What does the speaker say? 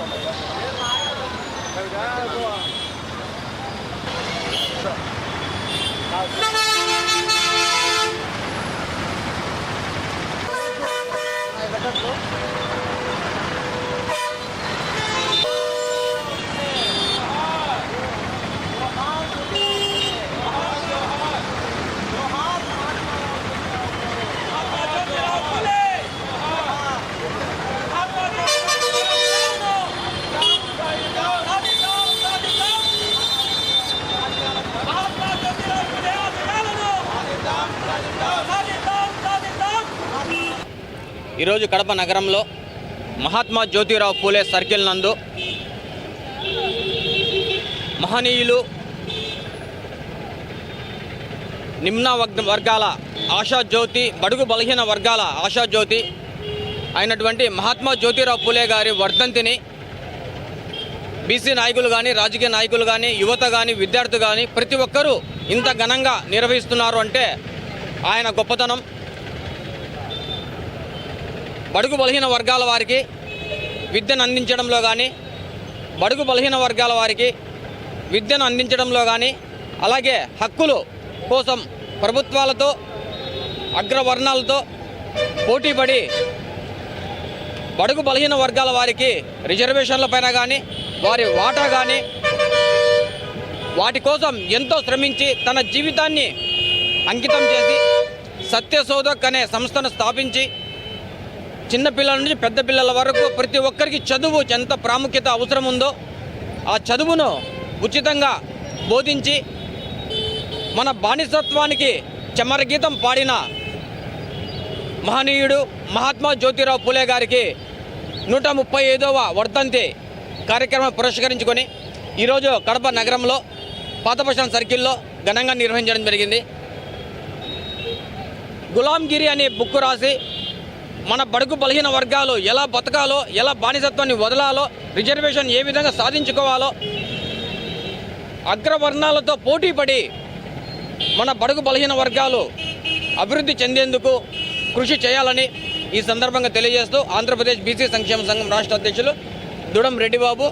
Và mình đã từng. ఈరోజు కడప నగరంలో మహాత్మా జ్యోతిరావు పూలే సర్కిల్ నందు మహనీయులు నిమ్న వర్గాల ఆశాజ్యోతి బడుగు బలహీన వర్గాల ఆశాజ్యోతి అయినటువంటి మహాత్మా జ్యోతిరావు పూలే గారి వర్ధంతిని బీసీ నాయకులు కానీ రాజకీయ నాయకులు కానీ యువత కానీ విద్యార్థులు కానీ ప్రతి ఒక్కరూ ఇంత ఘనంగా నిర్వహిస్తున్నారు అంటే ఆయన గొప్పతనం. బడుగు బలహీన వర్గాల వారికి విద్యను అందించడంలో కానీ బడుగు బలహీన వర్గాల వారికి విద్యను అందించడంలో కానీ అలాగే హక్కులు కోసం ప్రభుత్వాలతో అగ్రవర్ణాలతో పోటీపడి బడుగు బలహీన వర్గాల వారికి రిజర్వేషన్ల పైన కానీ వారి వాటా కానీ వాటి కోసం ఎంతో శ్రమించి తన జీవితాన్ని అంకితం చేసి సత్యశోధక్ అనే సంస్థను స్థాపించి చిన్న పిల్లల నుంచి పెద్ద పిల్లల వరకు ప్రతి ఒక్కరికి చదువు ఎంత ప్రాముఖ్యత అవసరం ఉందో ఆ చదువును ఉచితంగా బోధించి మన బానిసత్వానికి చమరగీతం పాడిన మహనీయుడు మహాత్మా జ్యోతిరావు పూలే గారికి నూట ముప్పై ఐదవ వర్ధంతి కార్యక్రమం పురస్కరించుకొని ఈరోజు కడప నగరంలో పాత సర్కిల్లో ఘనంగా నిర్వహించడం జరిగింది. గులాంగిరి అనే బుక్ రాసి మన బడుగు బలహీన వర్గాలు ఎలా బతకాలో ఎలా బానిసత్వాన్ని వదలాలో రిజర్వేషన్ ఏ విధంగా సాధించుకోవాలో అగ్రవర్ణాలతో పోటీపడి మన బడుగు బలహీన వర్గాలు అభివృద్ధి చెందేందుకు కృషి చేయాలని ఈ సందర్భంగా తెలియజేస్తూ ఆంధ్రప్రదేశ్ బీసీ సంక్షేమ సంఘం రాష్ట్ర అధ్యక్షులు దుడం రెడ్డిబాబు